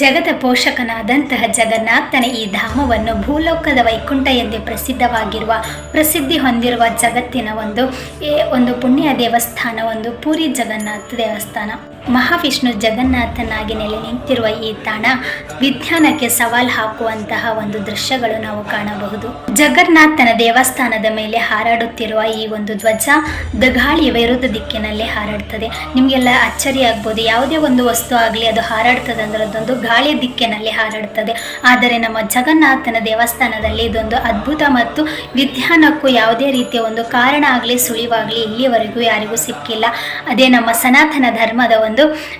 ಜಗದ ಪೋಷಕನಾದಂತಹ ಜಗನ್ನಾಥನ ಈ ಧಾಮವನ್ನು ಭೂಲೋಕದ ವೈಕುಂಠ ಎಂದೇ ಪ್ರಸಿದ್ಧವಾಗಿರುವ, ಪ್ರಸಿದ್ಧಿ ಹೊಂದಿರುವ ಜಗತ್ತಿನ ಒಂದು ಒಂದು ಪುಣ್ಯ ದೇವಸ್ಥಾನ, ಒಂದು ಪೂರಿ ಜಗನ್ನಾಥ ದೇವಸ್ಥಾನ. ಮಹಾವಿಷ್ಣು ಜಗನ್ನಾಥನಾಗಿ ನೆಲೆ ನಿಂತಿರುವ ಈ ತಾಣ ವಿಜ್ಞಾನಕ್ಕೆ ಸವಾಲ್ ಹಾಕುವಂತಹ ಒಂದು ದೃಶ್ಯಗಳು ನಾವು ಕಾಣಬಹುದು. ಜಗನ್ನಾಥನ ದೇವಸ್ಥಾನದ ಮೇಲೆ ಹಾರಾಡುತ್ತಿರುವ ಈ ಒಂದು ಧ್ವಜ ಗಾಳಿಯ ವಿರುದ್ಧ ದಿಕ್ಕಿನಲ್ಲಿ ಹಾರಾಡ್ತದೆ. ನಿಮಗೆಲ್ಲ ಅಚ್ಚರಿ ಆಗ್ಬೋದು. ಯಾವುದೇ ಒಂದು ವಸ್ತು ಆಗಲಿ ಅದು ಹಾರಾಡ್ತದೆ ಅಂದ್ರೆ ಅದೊಂದು ಗಾಳಿಯ ದಿಕ್ಕಿನಲ್ಲಿ ಹಾರಾಡ್ತದೆ. ಆದರೆ ನಮ್ಮ ಜಗನ್ನಾಥನ ದೇವಸ್ಥಾನದಲ್ಲಿ ಇದೊಂದು ಅದ್ಭುತ ಮತ್ತು ವಿಜ್ಞಾನಕ್ಕೂ ಯಾವುದೇ ರೀತಿಯ ಒಂದು ಕಾರಣ ಆಗಲಿ, ಸುಳಿವಾಗಲಿ ಇಲ್ಲಿವರೆಗೂ ಯಾರಿಗೂ ಸಿಕ್ಕಿಲ್ಲ. ಅದೇ ನಮ್ಮ ಸನಾತನ ಧರ್ಮದ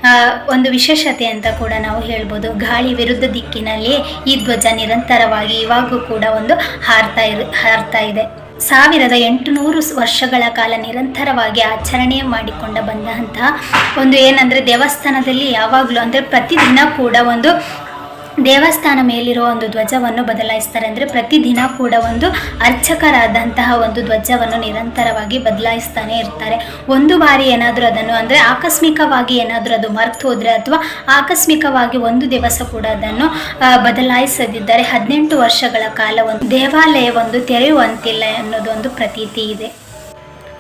ಆ, ಒಂದು ವಿಶೇಷತೆ ಅಂತ ಕೂಡ ನಾವು ಹೇಳ್ಬೋದು. ಗಾಳಿ ವಿರುದ್ಧ ದಿಕ್ಕಿನಲ್ಲಿ ಈ ಧ್ವಜ ನಿರಂತರವಾಗಿ ಇವಾಗೂ ಕೂಡ ಒಂದು ಹಾರ್ತಾ ಇರು ಹಾರ್ತಾ ಇದೆ. ಸಾವಿರದ ಎಂಟುನೂರು ವರ್ಷಗಳ ಕಾಲ ನಿರಂತರವಾಗಿ ಆಚರಣೆ ಮಾಡಿಕೊಂಡ ಬಂದಂತಹ ಒಂದು ಏನಂದರೆ ದೇವಸ್ಥಾನದಲ್ಲಿ ಯಾವಾಗಲೂ ಅಂದರೆ ಪ್ರತಿದಿನ ಕೂಡ ಒಂದು ದೇವಸ್ಥಾನ ಮೇಲಿರುವ ಒಂದು ಧ್ವಜವನ್ನು ಬದಲಾಯಿಸ್ತಾರೆ ಅಂದರೆ ಪ್ರತಿದಿನ ಕೂಡ ಒಂದು ಅರ್ಚಕರಾದಂತಹ ಒಂದು ಧ್ವಜವನ್ನು ನಿರಂತರವಾಗಿ ಬದಲಾಯಿಸ್ತಾನೆ ಇರ್ತಾರೆ. ಒಂದು ಬಾರಿ ಏನಾದರೂ ಅದನ್ನು ಅಂದರೆ ಆಕಸ್ಮಿಕವಾಗಿ ಏನಾದರೂ ಅದು ಮರ್ತು ಹೋದರೆ ಅಥವಾ ಆಕಸ್ಮಿಕವಾಗಿ ಒಂದು ದಿವಸ ಕೂಡ ಅದನ್ನು ಬದಲಾಯಿಸದಿದ್ದರೆ ಹದಿನೆಂಟು ವರ್ಷಗಳ ಕಾಲ ಒಂದು ದೇವಾಲಯವೊಂದು ತೆರೆಯುವಂತಿಲ್ಲ ಅನ್ನೋದೊಂದು ಪ್ರತೀತಿ ಇದೆ.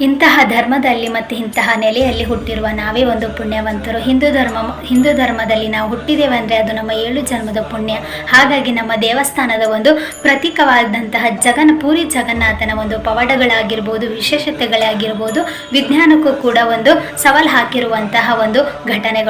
ಇಂತಹ ಧರ್ಮದಲ್ಲಿ ಮತ್ತು ಇಂತಹ ನೆಲೆಯಲ್ಲಿ ಹುಟ್ಟಿರುವ ನಾವೇ ಒಂದು ಪುಣ್ಯವಂತರು. ಹಿಂದೂ ಧರ್ಮ, ಹಿಂದೂ ಧರ್ಮದಲ್ಲಿ ನಾವು ಹುಟ್ಟಿದ್ದೇವೆ ಅಂದರೆ ಅದು ನಮ್ಮ ಏಳು ಜನ್ಮದ ಪುಣ್ಯ. ಹಾಗಾಗಿ ನಮ್ಮ ದೇವಸ್ಥಾನದ ಒಂದು ಪ್ರತೀಕವಾದಂತಹ ಜಗನ್, ಪೂರಿ ಜಗನ್ನಾಥನ ಒಂದು ಪವಾಡಗಳಾಗಿರ್ಬೋದು, ವಿಶೇಷತೆಗಳಾಗಿರ್ಬೋದು, ವಿಜ್ಞಾನಕ್ಕೂ ಕೂಡ ಒಂದು ಸವಾಲು ಹಾಕಿರುವಂತಹ ಒಂದು ಘಟನೆಗಳು.